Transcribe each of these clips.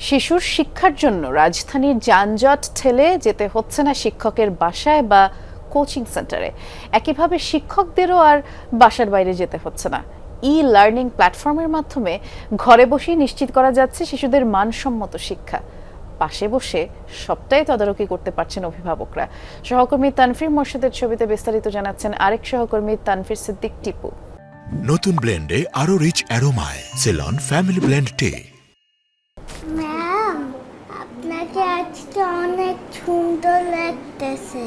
শিশুর শিক্ষার জন্য রাজধানীর যানজট ঠেলে যেতে হচ্ছে না শিক্ষকের বাসায় বা কোচিং সেন্টারে। একইভাবে শিক্ষকদেরও আর বাসার বাইরে যেতে হচ্ছে না। ই লার্নিং প্ল্যাটফর্মের মাধ্যমে ঘরে বসেই নিশ্চিত করা যাচ্ছে শিশুদের মানসম্মত শিক্ষা। পাশে বসে সবটাই তদারকি করতে পারছেন অভিভাবকরা। সহকর্মী তানফির মোর্শেদের ছবিতে বিস্তারিত জানাচ্ছেন আরেক সহকর্মী তানফির সিদ্দিক টিপু। নতুন ব্লেন্ডে আরও রিচ অ্যারোমায় সেলন ফ্যামিলি ব্লেন্ড টে অনেক সুন্দর লাগতেছে।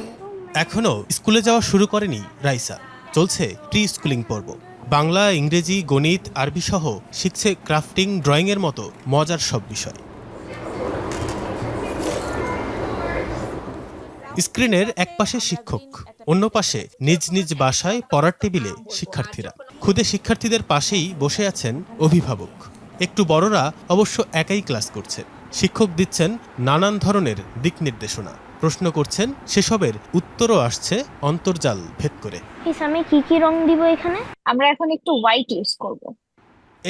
এখনও স্কুলে যাওয়া শুরু করেনি রাইসা। চলছে প্রি স্কুলিং পর্ব। বাংলা, ইংরেজি, গণিত, আরবি সহ শিখছে ক্রাফটিং, ড্রয়িংয়ের মতো মজার সব বিষয়। স্ক্রিনের এক পাশে শিক্ষক, অন্য পাশে নিজ নিজ বাসায় পড়ার টেবিলে শিক্ষার্থীরা। খুদে শিক্ষার্থীদের পাশেই বসে আছেন অভিভাবক। একটু বড়রা অবশ্য একাই ক্লাস করছে। শিক্ষক দিচ্ছেন নানান ধরনের দিক নির্দেশনা। প্রশ্ন করছেন সেসবের উত্তরও আসছে অন্তর্জাল ভেদ করে। আমি কি কি রং দিব এখানে? আমরা এখন একটু হোয়াইট ইউজ করব।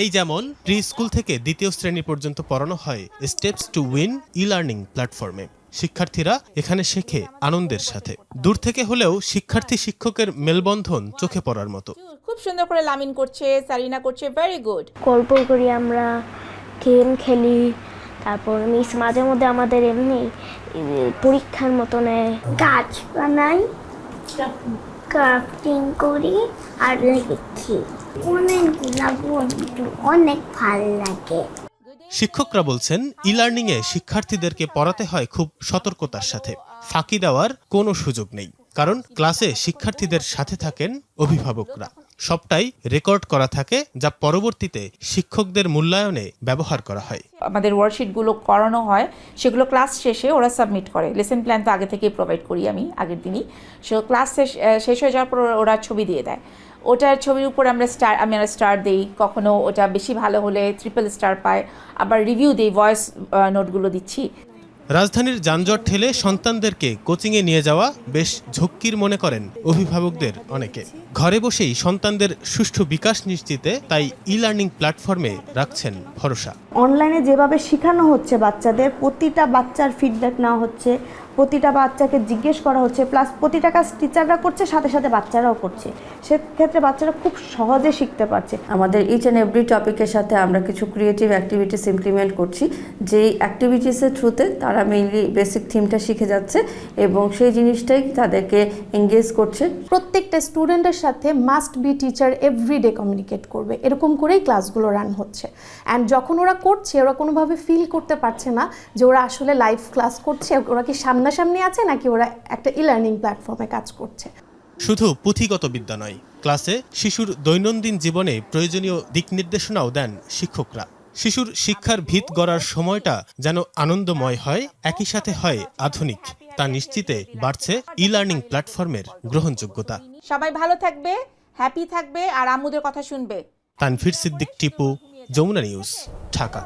এই যেমন প্রি স্কুল থেকে দ্বিতীয় শ্রেণি পর্যন্ত পড়ানো হয় steps to win e learning প্ল্যাটফর্মে শিক্ষার্থীরা এখানে শেখে আনন্দের সাথে। দূর থেকে হলেও শিক্ষার্থী শিক্ষকের মেলবন্ধন চোখে পড়ার মতো। খুব সুন্দর করে লামিন করছে সারিনা করছে ভেরি গুড গল্প করি আমরা গেম খেলি তারপর মিস মাঝে মধ্যে আমাদের এমনি পরীক্ষার মতো নেয় গাছ বানাই ক্রাফটিং করি আর লিখি অনেক ভালো লাগে। শিক্ষকরা বলছেন ই লার্নিংয়ে শিক্ষার্থীদেরকে পড়াতে হয় খুব সতর্কতার সাথে। ফাঁকি দেওয়ার কোনো সুযোগ নেই, কারণ ক্লাসে শিক্ষার্থীদের সাথে থাকেন অভিভাবকরা। সবটাই রেকর্ড করা থাকে যা পরবর্তীতে শিক্ষকদের মূল্যায়নে ব্যবহার করা হয়। আমাদের ওয়ার্কশিটগুলো করানো হয় সেগুলো ক্লাস শেষে ওরা সাবমিট করে। লেসন প্ল্যান তো আগে থেকেই প্রোভাইড করি আমি আগের দিনই। সে ক্লাস শেষ শেষ হয়ে যাওয়ার পর ওরা ছবি দিয়ে দেয়। ওটার ছবির উপর আমরা স্টার আমি আমরা স্টার দিই কখনো ওটা বেশি ভালো হলে ট্রিপল স্টার পায়। আবার রিভিউ দিই ভয়েস নোটগুলো দিচ্ছি। রাজধানীর যানজট ঠেলে সন্তানদেরকে কোচিংয়ে নিয়ে যাওয়া বেশ ঝক্কির মনে করেন অভিভাবকদের অনেকে। ঘরে বসেই সন্তানদের সুষ্ঠু বিকাশ নিশ্চিতে তাই ই লার্নিং প্ল্যাটফর্মে রাখছেন ভরসা। অনলাইনে যেভাবে শেখানো হচ্ছে বাচ্চাদের প্রতিটা বাচ্চার ফিডব্যাক নেওয়া হচ্ছে প্রতিটা বাচ্চাকে জিজ্ঞেস করা হচ্ছে প্লাস প্রতিটা কাজ টিচাররা করছে সাথে সাথে বাচ্চারাও করছে। সেক্ষেত্রে বাচ্চারা খুব সহজে শিখতে পারছে। আমাদের ইচ অ্যান্ড এভরি টপিকের সাথে আমরা কিছু ক্রিয়েটিভ অ্যাক্টিভিটিস ইমপ্লিমেন্ট করছি। যেই অ্যাক্টিভিটিসের থ্রুতে তারা মেইনলি বেসিক থিমটা শিখে যাচ্ছে এবং সেই জিনিসটাই তাদেরকে এঙ্গেজ করছে। প্রত্যেকটা স্টুডেন্টের সাথে must be teacher everyday communicate করবে। এরকম করেই ক্লাসগুলো রান হচ্ছে। অ্যান্ড যখন ওরা করছে, ওরা কোনোভাবে ফিল করতে পারছে না যে ওরা আসলে লাইভ ক্লাস করছে। ওরা কি সামনাসামনি আছে নাকি ওরা একটা ই লার্নিং প্ল্যাটফর্মে কাজ করছে? শুধু পুঁথিগত বিদ্যা নয় ক্লাসে শিশুর দৈনন্দিন জীবনে প্রয়োজনীয় দিক নির্দেশনাও দেন শিক্ষকরা। শিশুর শিক্ষার ভিত গড়ার সময়টা যেন আনন্দময় হয়, একই সাথে হয় আধুনিক। তা নিশ্চিতে বাড়ছে ই লার্নিং প্ল্যাটফর্মের গ্রহণযোগ্যতা। সবাই ভালো থাকবে হ্যাপি থাকবে আর আমুদের কথা শুনবে। তানফির সিদ্দিক টিপু যমুনা নিউজ ঢাকা।